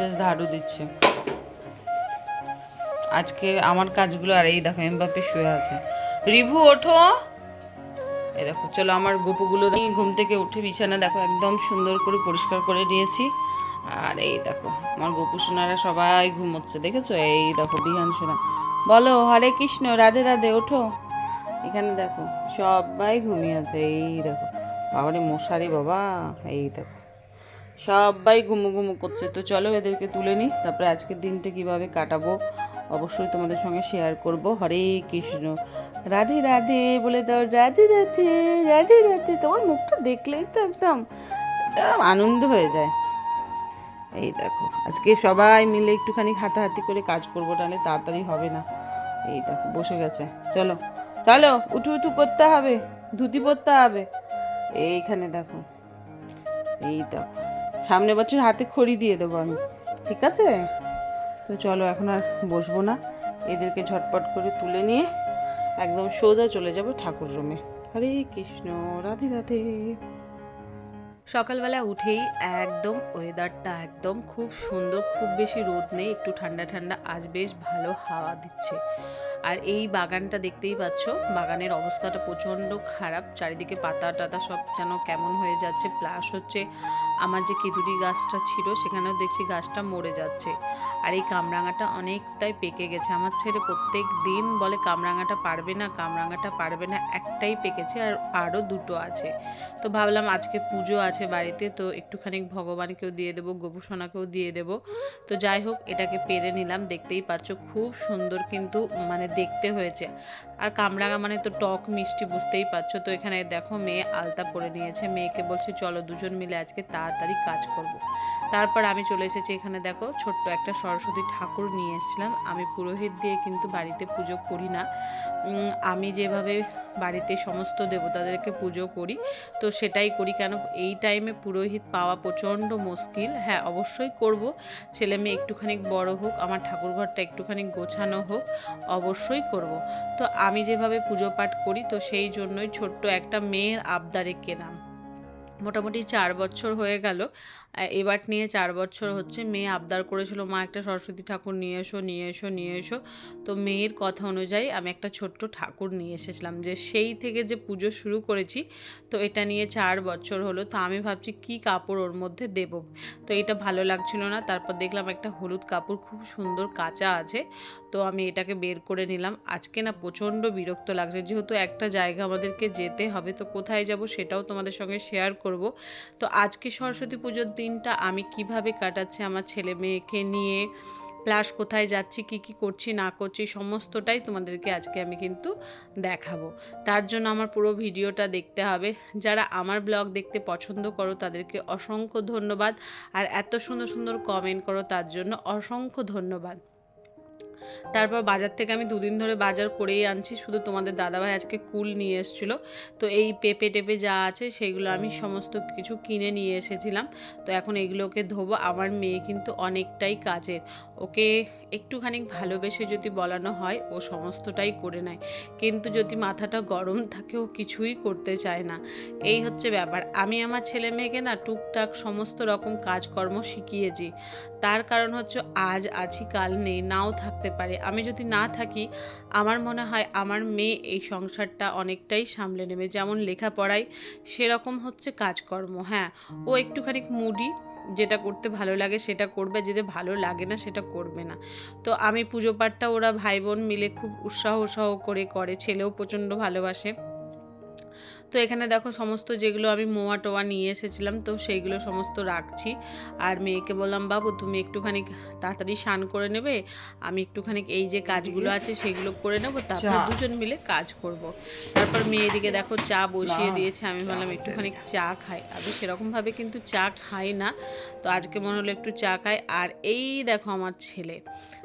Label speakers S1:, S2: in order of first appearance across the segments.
S1: Mrs ঝাড়ু দিচ্ছে। আজকে আমার কাজগুলো আর এই দেখো এমবাপে শুয়ে আছে। রিভু, ওঠো। এই দেখো, চলো আমার গোপুগুলো ঘুম থেকে উঠে বিছানা দেখো, একদম সুন্দর করে পরিষ্কার করে নিয়েছি। আর এই দেখো, আমার গোপু সোনারা সবাই ঘুমোচ্ছে, দেখেছ? এই দেখো, বিহান সোনা। বলো, হরে কৃষ্ণ, রাধে রাধে, ওঠো। এখানে দেখো, সবাই ঘুমিয়ে আছে, এই দেখো। বাবারে, মশারি, বাবা, এই দেখো। সবাই ঘুমু ঘুমু করছে। তো চলো এদেরকে তুলে নিই, তারপরে আজকের দিনটা কীভাবে কাটাবো অবশ্যই তোমাদের সঙ্গে শেয়ার করব। হরে কৃষ্ণ। রাধে রাধে, বলে দাও রাধে রাধে রাধে রাধে। তোমার মুখটা দেখলেই তো একদম আনন্দ হয়ে যায়। এই দেখো, আজকে সবাই মিলে একটুখানি হাতাহাতি করে কাজ করব তাহলে তাড়াতাড়ি হবে না। এই দেখো, বসে গেছে। চলো চলো, উঠু উঠু করতে হবে, ধুতি পরতে হবে। এইখানে দেখো, এই দেখো। সামনে বছর হাতে খড়ি দিয়ে দেবো আমি, ঠিক আছে? তো চলো এখন আর বসবো না। এদেরকে ঝটপট করে তুলে নিয়ে একদম সোজা চলে যাব ঠাকুর রুমে। হরে কৃষ্ণ, রাধে রাধে।
S2: সকালবেলা উঠেই একদম ওয়েদারটা একদম খুব সুন্দর, খুব বেশি রোদ নেই, একটু ঠান্ডা ঠান্ডা। আজ বেশ ভালো হাওয়া দিচ্ছে। আর এই বাগানটা দেখতেই পাচ্ছ, বাগানের অবস্থাটা প্রচণ্ড খারাপ, চারিদিকে পাতা টাতা সব যেন কেমন হয়ে যাচ্ছে। প্লাস হচ্ছে আমার যে কেদুরি গাছটা ছিল, সেখানেও দেখছি গাছটা মরে যাচ্ছে। আর এই কামরাঙাটা অনেকটাই পেকে গেছে। আমার ছেলে প্রত্যেক দিন বলে, কামরাঙাটা পারবে না, কামরাঙাটা পারবে না। একটাই পেকেছে আর আরও দুটো আছে। তো ভাবলাম আজকে পুজো আছে বাড়িতে, তো একটুখানি ভগবানকেও দিয়ে দেবো, গোপুসোনাকেও দিয়ে দেবো। তো যাই হোক, এটাকে পেরে নিলাম। দেখতেই পাচ্ছ, খুব সুন্দর কিন্তু মানে দেখতে হয়েছে। আর কামরাঙা মানে তো টক মিষ্টি, বুঝতেই পারছ। তো এখানে দেখো মেয়ে আলতা পরে নিয়েছে। মেয়েকে বলছে, চলো দুজন মিলে আজকে তাড়াতাড়ি কাজ করব। তারপর আমি চলে এসেছি এখানে, দেখো, ছোট্ট একটা সরস্বতী ঠাকুর নিয়ে এসেছিলাম। আমি পুরোহিত দিয়ে কিন্তু বাড়িতে পুজো করি না। আমি যেভাবে বাড়িতে সমস্ত দেবতাদেরকে পুজো করি, তো সেটাই করি। কেন, এই টাইমে পুরোহিত পাওয়া প্রচণ্ড মুশকিল। হ্যাঁ অবশ্যই করব। ছেলে মেয়ে একটুখানি বড় হোক, আমার ঠাকুরঘরটা একটুখানি গোছানো হোক, অবশ্যই করব। তো আমি যেভাবে পুজো পাঠ করি, তো সেই জন্যই ছোট্ট একটা মেয়ের আবদারে কেনাম মোটামুটি চার বছর হয়ে গেল। এবার নিয়ে চার বছর হচ্ছে মেয়ে আবদার করেছিল মা একটা সরস্বতী ঠাকুর নিয়ে এসো নিয়ে এসো নিয়ে এসো। তো মেয়ের কথা অনুযায়ী আমি একটা ছোট্ট ঠাকুর নিয়ে এসেছিলাম যে সেই থেকে যে পুজো শুরু করেছি তো এটা নিয়ে চার বছর হলো। তো আমি ভাবছি কি কাপড় ওর মধ্যে দেব? তো এটা ভালো লাগছিল না। তারপর দেখলাম একটা হলুদ কাপড় খুব সুন্দর কাঁচা আছে। তো আমি এটাকে বের করে নিলাম। আজকে না প্রচণ্ড বিরক্ত লাগছে। যেহেতু একটা জায়গা আমাদেরকে যেতে হবে, তো কোথায় যাব সেটাও তোমাদের সঙ্গে শেয়ার করব। তো আজকে সরস্বতী পুজোর দিনটা আমি কীভাবে কাটাচ্ছি, আমার ছেলে মেয়েকে নিয়ে প্লাস কোথায় যাচ্ছি, কি কি করছি, না করছি, সমস্তটাই তোমাদেরকে আজকে আমি কিন্তু দেখাবো। তার জন্য আমার পুরো ভিডিওটা দেখতে হবে। যারা আমার ব্লগ দেখতে পছন্দ করো, তাদেরকে অসংখ্য ধন্যবাদ। আর এত সুন্দর সুন্দর কমেন্ট করো, তার জন্য অসংখ্য ধন্যবাদ। তারপর বাজার থেকে আমি দুদিন ধরে বাজার করেই আনছি, শুধু তোমাদের দাদাভাই আজকে কুল নিয়ে এসেছিল। তো এই পেঁপে টেপে যা আছে সেগুলো আমি সমস্ত কিছু কিনে নিয়ে এসেছিলাম। তো এখন এগুলোকে ধোবো, আমার মেয়ে কিন্তু অনেকটাই কাজের। ওকে একটুখানি ভালোবেসে যদি বলানো হয়, ও সমস্তটাই করে নেয়। কিন্তু যদি মাথাটা গরম থাকে, ও কিছুই করতে চায় না। এই হচ্ছে ব্যাপার। আমি আমার ছেলে মেয়েকে না টুকটাক সমস্ত রকম কাজকর্ম শিখিয়েছি। তার কারণ হচ্ছে আজ আছি, কাল নেই, নাও থাকতে পারে। আমি যদি না থাকি, আমার মনে হয় আমার মেয়ে এই সংসারটা অনেকটাই সামলে নেবে। যেমন লেখাপড়ায় সেরকম হচ্ছে কাজকর্ম। হ্যাঁ ও একটুখানি মুডি যেটা করতে ভালো লাগে সেটা করবে যেটা ভালো লাগে না সেটা করবে না। তো আমি পুজো পাঠটা ওরা ভাই বোন মিলে খুব উৎসাহ উৎসাহ করে করে, ছেলেও প্রচণ্ড ভালোবাসে। তো এখানে দেখো সমস্ত যেগুলো আমি মোয়া টোয়া নিয়ে এসেছিলাম তো সেইগুলো সমস্ত রাখছি। আর মেয়েকে বললাম বাবু তুমি একটুখানি তাড়াতাড়ি স্নান করে নেবে। আমি একটুখানি এই যে কাজগুলো আছে সেগুলো করে নেব তারপর দুজন মিলে কাজ করব। তারপর মেয়ে এদিকে দেখো চা বসিয়ে দিয়েছে। আমি
S1: বললাম
S2: একটুখানি চা খাই। আমি সেরকমভাবে কিন্তু চা খাই না। তো আজকে মনে হলো একটু চা খাই। আর এই দেখো আমার ছেলে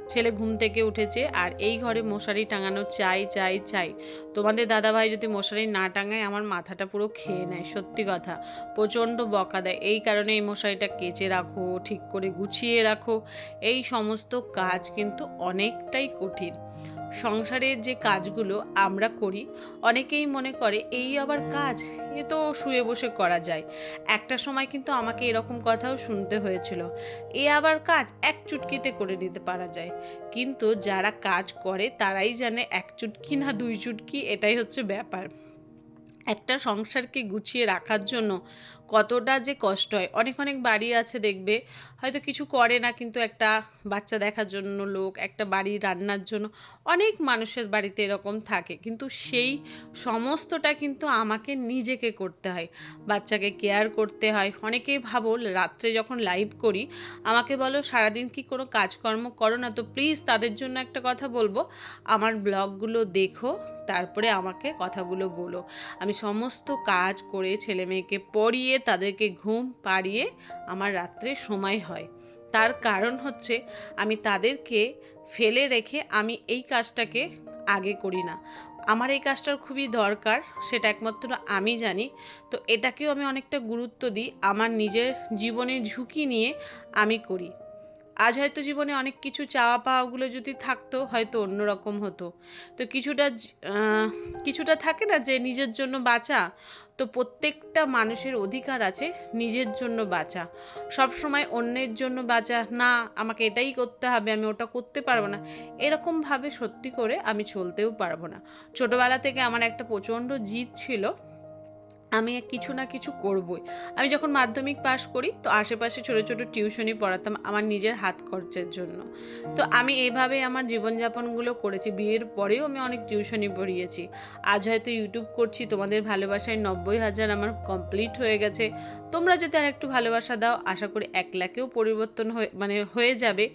S2: ছেলে ঘুম থেকে উঠেছে আর এই ঘরে মশারি টাঙানো চাই চাই চাই। তোমাদের দাদাভাই যদি মশারি না টাঙায়, আমার মাথাটা পুরো খেয়ে নেয়, সত্যি কথা। প্রচণ্ড বকা দেয়। এই কারণে এই মশারিটা কেচে রাখো, ঠিক করে গুছিয়ে রাখো। এই সমস্ত কাজ কিন্তু অনেকটাই কঠিন। সংসারের যে কাজগুলো আমরা করি, অনেকেই মনে করে, এই আবার কাজ? এ তো শুয়ে বসে করা যায়। একটা সময় কিন্তু আমাকে এরকম কথাও শুনতে হয়েছিল, এ আবার কাজ? এক চুটকিতে করে নিতে পারা যায়। কিন্তু যারা কাজ করে, তারাই জানে এক চুটকি না দুই চুটকি, এটাই হচ্ছে ব্যাপার। একটা সংসারকে গুছিয়ে রাখার জন্য কতটা যে কষ্ট হয়। অনেক অনেক বাড়ি আছে দেখবে, হয়তো কিছু করে না কিন্তু একটা বাচ্চা দেখার জন্য লোক, একটা বাড়ি রান্নার জন্য অনেক মানুষের বাড়িতে এরকম থাকে। কিন্তু সেই সমস্তটা কিন্তু আমাকে নিজেকে করতে হয়, বাচ্চাকে কেয়ার করতে হয়। অনেকেই ভাবো, রাত্রে যখন লাইভ করি, আমাকে বলো, সারাদিন কি কোনো কাজকর্ম করো না? তো প্লিজ তাদের জন্য একটা কথা বলব, আমার ব্লগগুলো দেখো, তারপরে আমাকে কথাগুলো বলো। আমি সমস্ত কাজ করে ছেলে মেয়েকে পড়িয়ে তাদেরকে ঘুম পাড়িয়ে আমার রাত্রে সময় হয়। তার কারণ হচ্ছে আমি তাদেরকে ফেলে রেখে আমি এই কাজটাকে আগে করি না। আমার এই কাজটার খুবই দরকার, সেটা একমাত্র আমি জানি। তো এটাকেও আমি অনেকটা গুরুত্ব দিই, আমার নিজের জীবনের ঝুঁকি নিয়ে আমি করি। আজ হয়তো জীবনে অনেক কিছু চাওয়া পাওয়াগুলো যদি থাকতো, হয়তো অন্যরকম হতো। তো কিছুটা কিছুটা থাকে না যে নিজের জন্য বাঁচা? তো প্রত্যেকটা মানুষের অধিকার আছে নিজের জন্য বাঁচা। সব সময় অন্যের জন্য বাঁচা, না, আমাকে এটাই করতে হবে, আমি ওটা করতে পারব না। এরকমভাবে সত্যি করে আমি চলতেও পারব না। ছোটোবেলা থেকে আমার একটা প্রচণ্ড জিদ ছিল আমি কিছু না কিছু করবই। আমি যখন মাধ্যমিক পাশ করি, তো আশেপাশে ছোটো ছোটো টিউশনই পড়াতাম আমার নিজের হাত খরচের জন্য। তো আমি এইভাবে আমার জীবনযাপনগুলো করেছি। বিয়ের পরেও আমি অনেক টিউশনই পড়িয়েছি। আজ হয়তো ইউটিউব করছি, তোমাদের ভালোবাসায় নব্বই হাজার আমার কমপ্লিট হয়ে গেছে। তোমরা যদি আর একটু ভালোবাসা দাও, আশা করি এক লাখেও পরিবর্তন হয়ে মানে হয়ে যাবে।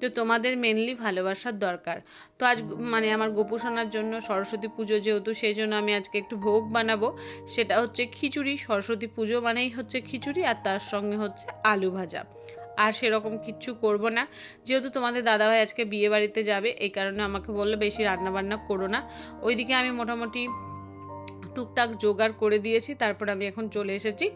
S2: তো তোমাদের মেনলি ভালোবাসার দরকার। তো আজ মানে আমার গোপোষণার জন্য সরস্বতী পুজো যেহেতু, সেই জন্য আমি আজকে একটু ভোগ বানাবো। সেটা হচ্ছে খিচুড়ি, সরস্বতী পুজো মানেই হচ্ছে খিচুড়ি আর তার সঙ্গে হচ্ছে আলু ভাজা। আর সেরকম কিচ্ছু করব না। যেহেতু তোমাদের দাদাভাই আজকে বিয়ে বাড়িতে যাবে, এই কারণে আমাকে বলল বেশি রান্না বান্না করো না। ওইদিকে আমি মোটামুটি টুকটাক জোগাড় করে দিয়েছি, তারপর আমি এখন চলে এসেছি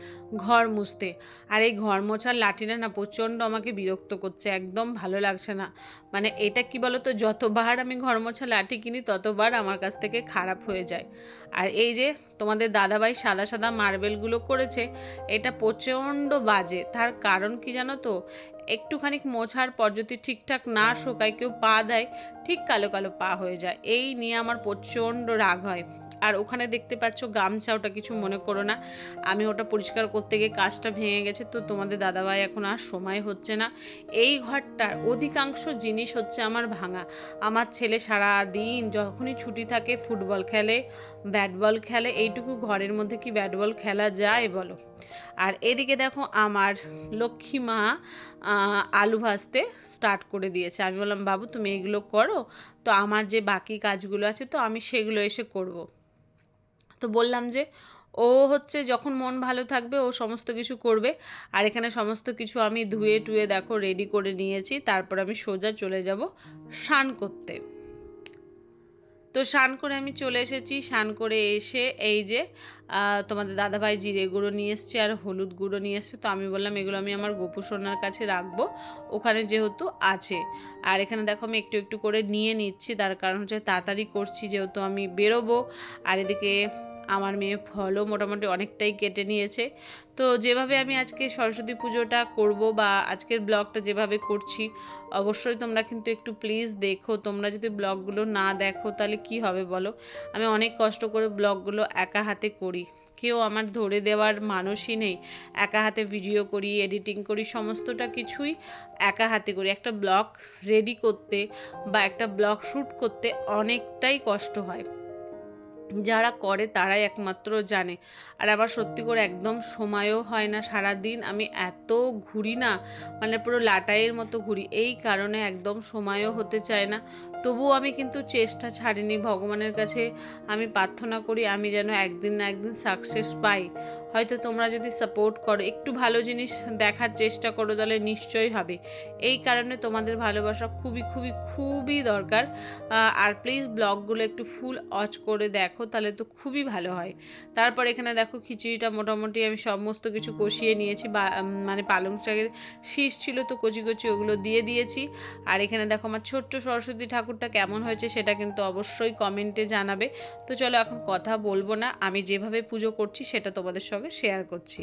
S2: ঘর মুছতে। আর এই ঘর মোছার লাঠিটা না প্রচণ্ড আমাকে বিরক্ত করছে, একদম ভালো লাগছে না। মানে এটা কি বলতো, যতবার আমি ঘর মোছা লাঠি কিনি, ততবার আমার কাছ থেকে খারাপ হয়ে যায়। আর এই যে তোমাদের দাদাভাই সাদা সাদা মার্বেলগুলো করেছে, এটা প্রচণ্ড বাজে। তার কারণ কি জানো তো একটুখানি মোছার পর যদি ঠিকঠাক না শোকায়, কেউ পা দেয়, ঠিক কালো কালো পা হয়ে যায়। এই নিয়ে আমার প্রচণ্ড রাগ হয়। আর ওখানে দেখতে পাচ্ছ গামছা, ওটা কিছু মনে করো না। আমি ওটা পরিষ্কার করতে গিয়ে কাজটা ভেঙে গেছে, তো তোমাদের দাদাভাই এখন আর সময় হচ্ছে না। এই ঘরটার অধিকাংশ জিনিস হচ্ছে আমার ভাঙা। আমার ছেলে সারা দিন যখনই ছুটি থাকে ফুটবল খেলে ব্যাট বল খেলে, এইটুকু ঘরের মধ্যে কি ব্যাট বল খেলা যায় বলো? আর এদিকে দেখো আমার লক্ষ্মী মা আলু ভাজতে স্টার্ট করে দিয়েছে। আমি বললাম, বাবু, তুমি এগুলো করো, তো আমার যে বাকি কাজগুলো আছে, তো আমি সেগুলো এসে করব। তো বললাম যে, ও হচ্ছে যখন মন ভালো থাকবে, ও সমস্ত কিছু করবে। আর এখানে সমস্ত কিছু আমি ধুয়ে টুয়ে দেখো রেডি করে নিয়েছি। তারপর আমি সোজা চলে যাব স্নান করতে। তো স্নান করে আমি চলে এসেছি। স্নান করে এসে এই যে তোমাদের দাদাভাই জিরে গুঁড়ো নিয়ে এসছে আর হলুদ গুঁড়ো নিয়ে এসছে। তো আমি বললাম, এগুলো আমি আমার গোপু সোনার কাছে রাখব। ওখানে যেহেতু আছে। আর এখানে দেখো আমি একটু একটু করে নিয়ে নিচ্ছি। তার কারণ হচ্ছে তাড়াতাড়ি করছি, যেহেতু আমি বেরোবো। আর এদিকে আমার মেয়ে ফলও মোটামুটি অনেকটাই কেটে নিয়েছে। তো যেভাবে আমি আজকে সরস্বতী পুজোটা করব বা আজকের ব্লগটা যেভাবে করছি, অবশ্যই তোমরা কিন্তু একটু প্লিজ দেখো। তোমরা যদি ব্লগগুলো না দেখো, তাহলে কি হবে বলো? আমি অনেক কষ্ট করে ব্লগগুলো একা হাতে করি। কেউ আমার ধরে দেওয়ার মানুষই নেই। একা হাতে ভিডিও করি এডিটিং করি, সমস্তটা কিছুই একা হাতে করি। একটা ব্লগ রেডি করতে বা একটা ব্লগ শ্যুট করতে অনেকটাই কষ্ট হয়। যারা করে তারাই একমাত্র জানে। আর আবার সত্যি করে একদম সময়ও হয় না সারা দিন আমি এত ঘুরি না মানে পুরো লাটাইয়ের মতো ঘুরি। এই কারণে একদম সময়ও হতে চায় না। তবুও আমি কিন্তু চেষ্টা ছাড়িনি। ভগবানের কাছে আমি প্রার্থনা করি আমি যেন একদিন না একদিন সাকসেস পাই। হয়তো তোমরা যদি সাপোর্ট করো, একটু ভালো জিনিস দেখার চেষ্টা করো তাহলে নিশ্চয়ই হবে। এই কারণে তোমাদের ভালোবাসা খুবই খুবই খুবই দরকার। আর প্লিজ ব্লগগুলো একটু ফুল অচ করে দেখো, তাহলে তো খুবই ভালো হয়। তারপর এখানে দেখো খিচুড়িটা মোটামুটি আমি সমস্ত কিছু কষিয়ে নিয়েছি। বা মানে পালং শাকের শীষ ছিল তো কচি কচি ওগুলো দিয়ে দিয়েছি। আর এখানে দেখো আমার ছোট্ট সরস্বতী ঠাকুর ঠাকুরটা কেমন হয়েছে সেটা কিন্তু অবশ্যই কমেন্টে জানাবে। তো চলো এখন কথা বলব না, আমি যেভাবে পুজো করছি সেটা তোমাদের সঙ্গে শেয়ার করছি।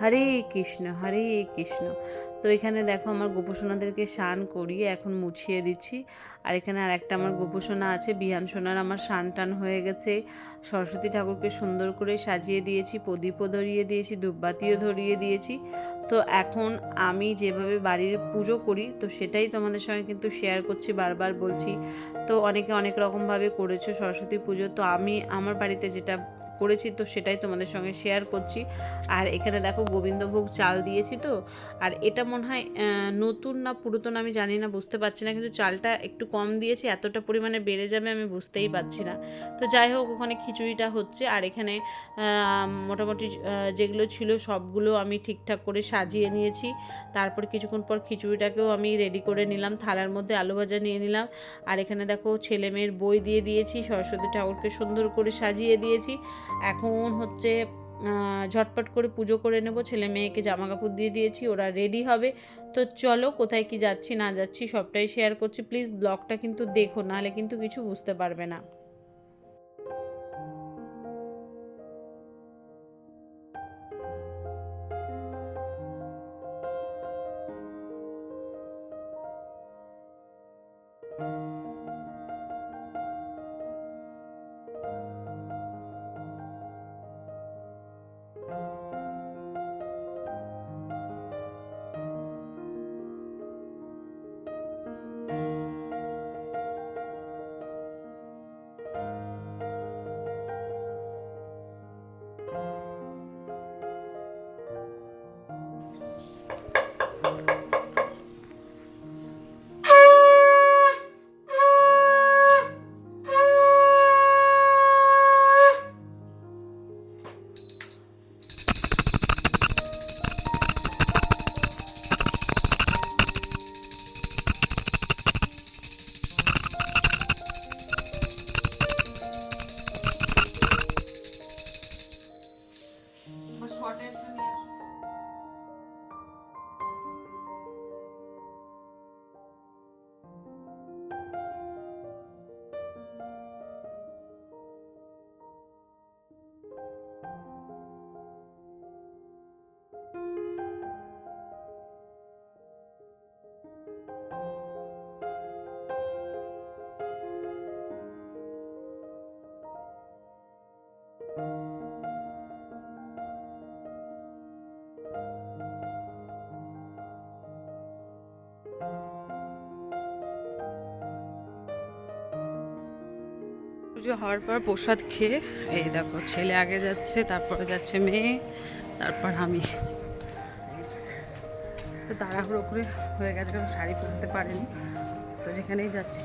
S2: হরে কৃষ্ণ হরে কৃষ্ণ। তো এখানে দেখো আমার গোপসোনাদেরকে স্নান করিয়ে এখন মুছিয়ে দিচ্ছি। আর এখানে আর একটা আমার গোপসোনা আছে, বিহান সোনার আমার স্নান টান হয়ে গেছে। সরস্বতী ঠাকুরকে সুন্দর করে সাজিয়ে দিয়েছি, প্রদীপও ধরিয়ে দিয়েছি, ধূপবাতিও ধরিয়ে দিয়েছি। তো এখন আমি যেভাবে বাড়ির পুজো করি, তো সেটাই তোমাদের সঙ্গে কিন্তু শেয়ার করছি, বারবার বলছি। তো অনেকে অনেক রকমভাবে করেছ সরস্বতী পুজো, তো আমি আমার বাড়িতে যেটা করেছি তো সেটাই তোমাদের সঙ্গে শেয়ার করছি। আর এখানে দেখো গোবিন্দভোগ চাল দিয়েছি তো। আর এটা মনে হয় নতুন না পুরাতন আমি জানি না, বুঝতে পারছি না। কিন্তু চালটা একটু কম দিয়েছি, এতটা পরিমাণে বেড়ে যাবে আমি বুঝতেই পারছি না। তো যাই হোক, ওখানে খিচুড়িটা হচ্ছে। আর এখানে মোটামুটি যেগুলো ছিল সবগুলো আমি ঠিকঠাক করে সাজিয়ে নিয়েছি। তারপর কিছুক্ষণ পর খিচুড়িটাকেও আমি রেডি করে নিলাম। থালার মধ্যে আলু ভাজা নিয়ে নিলাম। আর এখানে দেখো ছেলে মেয়ের বই দিয়ে দিয়েছি। সরস্বতী ঠাকুরকে সুন্দর করে সাজিয়ে দিয়েছি। এখন হচ্ছে ঝটপট করে পুজো করে নেব, ছেলে মেয়েকে জামা কাপড় দিয়ে দিয়েছি, ওরা রেডি হবে। তো চলো, কোথায় কি যাচ্ছি, না যাচ্ছি সবটাই শেয়ার করছি। প্লিজ ব্লগটা কিন্তু দেখো, নাহলে কিন্তু কিছু বুঝতে পারবে না। you পুজো হওয়ার পর প্রসাদ খেয়ে, এই দেখো ছেলে আগে যাচ্ছে, তারপরে যাচ্ছে মেয়ে, তারপর আমি। তো তাড়াহুড়ো করে হয়ে গেছে, কারণ শাড়ি পরতে পারেনি।
S1: তো যেখানেই যাচ্ছি,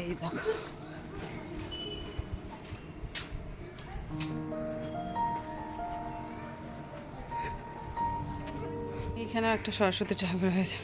S1: এই দেখো। এখানে একটা সরস্বতী ঠাকুর হয়েছে।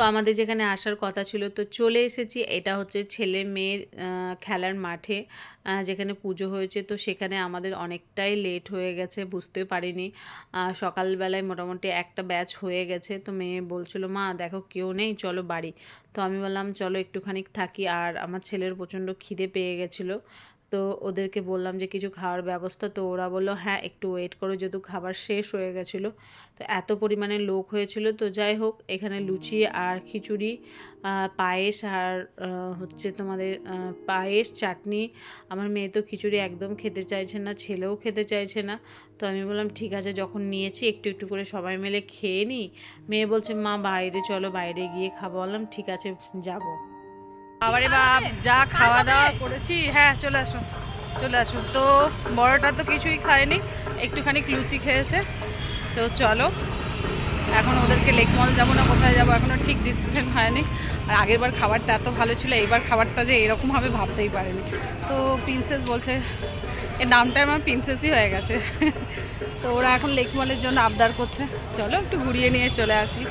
S2: তো আমাদের যেখানে আসার কথা ছিল, তো চলে এসেছি। এটা হচ্ছে ছেলে মেয়ের খেলার মাঠে যেখানে পুজো হয়েছে। তো সেখানে আমাদের অনেকটাই লেট হয়ে গেছে, বুঝতে পারিনি। সকালবেলায় মোটামুটি একটা ব্যাচ হয়ে গেছে। তো মেয়ে বলছিল, মা, দেখো কেউ নেই, চলো বাড়ি। তো আমি বললাম, চলো একটুখানি থাকি। আর আমার ছেলের প্রচণ্ড খিদে পেয়ে গেছিল। তো ওদেরকে বললাম যে, কিছু খাওয়ার ব্যবস্থা। তো ওরা বলল হ্যাঁ একটু ওয়েট করো, যেহেতু খাবার শেষ হয়ে গেছিল। তো এত পরিমাণে লোক হয়েছিল। তো যাই হোক, এখানে লুচি আর খিচুড়ি পায়েস আর হচ্ছে তোমাদের পায়েস, চাটনি। আমার মেয়ে তো খিচুড়ি একদম খেতে চাইছে না, ছেলেও খেতে চাইছে না। তো আমি বললাম, ঠিক আছে, যখন নিয়েছি, একটু একটু করে সবাই মিলে খেয়ে নিই। মেয়ে বলছে, মা, বাইরে চলো, বাইরে গিয়ে খাব। বললাম, ঠিক আছে, যাব।
S1: আবারে বাপ, যা খাওয়া দাওয়া করেছি। হ্যাঁ চলে আসো চলে আসো। তো বড়টা তো কিছুই খায়নি, একটুখানি লুচি খেয়েছে। তো চলো, এখন ওদেরকে লেক মল যাব না, কোথায় যাব? এখনও ঠিক ডিসিশন হয়নি। আর আগেরবার খাবারটা এত ভালো ছিল, এইবার খাবারটা যে এরকম হবে ভাবতেই পারেনি। তো প্রিন্সেস বলছে, এর নামটা আমার প্রিন্সেসই হয়ে গেছে। তো ওরা এখন লেক মলের জন্য আবদার করছে। চলো একটু ঘুরিয়ে নিয়ে চলে আসি।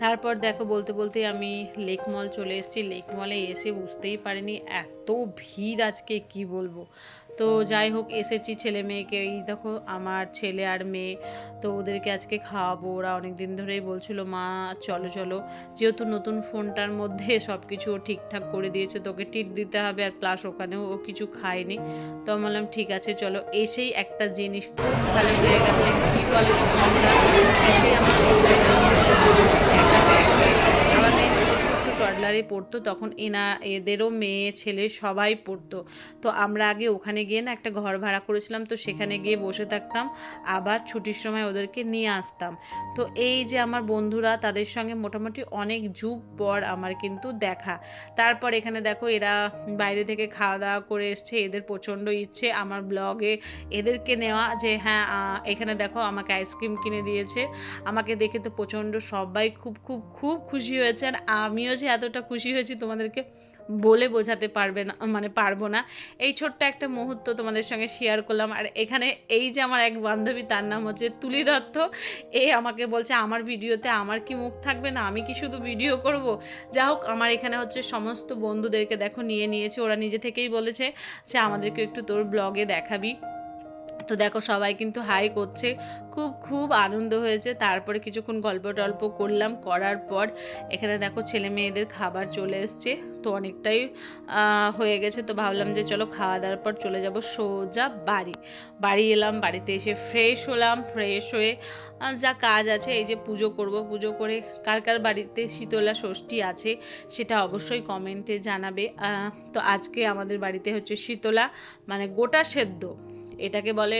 S2: তারপর দেখো বলতে বলতে আমি লেক মল চলে এসেছি। লেক মলে এসে বুঝতেই পারিনি, এত ভিড় আজকে, কি বলব? তো যাই হোক, এসেছি ছেলে মেয়েকে। এই দেখো, আমার ছেলে আর মেয়ে। তো ওদেরকে আজকে খাওয়াবো। ওরা অনেক দিন ধরেই বলছিল, মা, চলো চলো। যেহেতু নতুন ফোনটার মধ্যে সব কিছু ঠিকঠাক করে দিয়েছে তোকে টিট দিতে হবে। আর প্লাস ওখানেও ও কিছু খায়নি। তো আমি বললাম, ঠিক আছে, চলো। এসেই একটা জিনিস খুব ভালো হয়ে গেছে। কী বলে এসেই আমার ছোট্ট পড়তো, তখন এনা, এদেরও মেয়ে, ছেলে সবাই পড়তো। তো আমরা আগে ওখানে গিয়ে না একটা ঘর ভাড়া করেছিলাম, তো সেখানে গিয়ে বসে থাকতাম, আবার ছুটির সময় ওদেরকে নিয়ে আসতাম। তো এই যে আমার বন্ধুরা, তাদের সঙ্গে মোটামুটি অনেক যুগ পর আমার কিন্তু দেখা। তারপর এখানে দেখো, এরা বাইরে থেকে খাওয়া দাওয়া করে এসছে, এদের প্রচণ্ড ইচ্ছে। আমার ব্লগে এদেরকে নেওয়া যে হ্যাঁ এখানে দেখো, আমাকে আইসক্রিম কিনে দিয়েছে। আমাকে দেখে তো প্রচণ্ড সবাই খুব খুব খুব খুশি হয়েছে। আর আমিও যে এতটা খুশি হয়েছি তোমাদেরকে বলে বোঝাতে পারবে না মানে পারব না। এই ছোট্ট একটা মুহূর্ত তোমাদের সঙ্গে শেয়ার করলাম। আর এখানে এই যে আমার এক বান্ধবী, তার নাম হচ্ছে তুলি দত্ত। এ আমাকে বলছে, আমার ভিডিওতে আমার কি মুখ থাকবে না? আমি কি শুধু ভিডিও করব? যা হোক, আমার এখানে হচ্ছে সমস্ত বন্ধুদেরকে দেখো, নিয়ে নিয়েছে। ওরা নিজে থেকেই বলেছে যে, আমাদেরকে একটু তোর ব্লগে দেখাবি। তো দেখো সবাই কিন্তু হাই করছে। খুব খুব আনন্দ হয়েছে। তারপরে কিছুক্ষণ গল্প টল্প করলাম। করার পর এখানে দেখো ছেলে মেয়েদের খাবার চলে এসছে। তো অনেকটাই হয়ে গেছে। তো ভাবলাম যে চলো খাওয়া দাওয়ার পর চলে যাব সোজা বাড়ি। বাড়ি এলাম, বাড়িতে এসে ফ্রেশ হলাম। ফ্রেশ হয়ে যা কাজ আছে এই যে পুজো করব। পুজো করে কার কার বাড়িতে শীতলা ষষ্ঠী আছে সেটা অবশ্যই কমেন্টে জানাবে। তো আজকে আমাদের বাড়িতে হচ্ছে শীতলা মানে গোটা সেদ্ধ। এটাকে বলে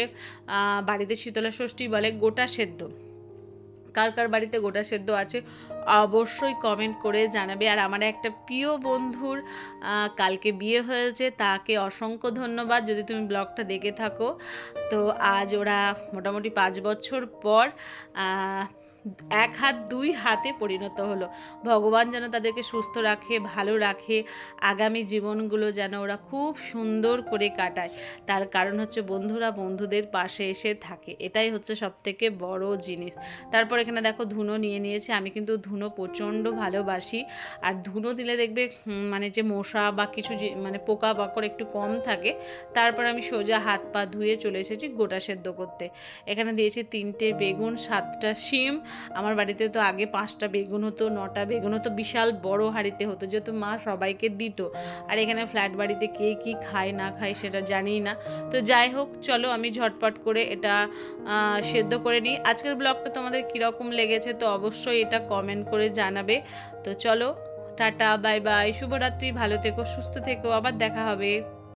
S2: বাড়িতে শীতলা ষষ্ঠী বলে গোটা সেদ্ধ। কার কার বাড়িতে গোটা সেদ্ধ আছে অবশ্যই কমেন্ট করে জানাবে। আর আমার একটা প্রিয় বন্ধুর কালকে বিয়ে হয়েছে, তাকে অসংখ্য ধন্যবাদ। যদি তুমি ব্লগটা দেখে থাকো, তো আজ ওরা মোটামুটি পাঁচ বছর পর এক হাত দুই হাতে পরিণত হলো। ভগবান যেন তাদেরকে সুস্থ রাখে, ভালো রাখে, আগামী জীবনগুলো যেন ওরা খুব সুন্দর করে কাটায়। তার কারণ হচ্ছে বন্ধুরা বন্ধুদের পাশে এসে থাকে। এটাই হচ্ছে সব থেকে বড় জিনিস। তারপর এখানে দেখো ধুনো নিয়ে নিয়েছে। আমি কিন্তু ধুনো প্রচণ্ড ভালোবাসি। আর ধুনো দিলে দেখবে মানে যে মশা বা কিছু মানে পোকা বাকড় একটু কম থাকে। তারপর আমি সোজা হাত পা ধুয়ে চলে এসেছি গোটা সেদ্ধ করতে। এখানে দিয়েছি তিনটে বেগুন, সাতটা শিম আমার বাড়িতে তো আগে পাঁচটা বেগুন হতো, নটা বেগুন হতো, বিশাল বড় হাঁড়িতে হতো, যেহেতু মা সবাইকে দিত। আর এখানে ফ্ল্যাট বাড়িতে কে কি খায়, না খায় সেটা জানি না। তো যাই হোক, চলো আমি ঝটপট করে এটা সেদ্ধ করে নিই। আজকের ব্লগটা তোমাদের কীরকম লেগেছে তো অবশ্যই এটা কমেন্ট করে জানাবে। তো চলো, টাটা বাই বাই শুভরাত্রি, ভালো থেকো, সুস্থ থেকো, আবার দেখা হবে।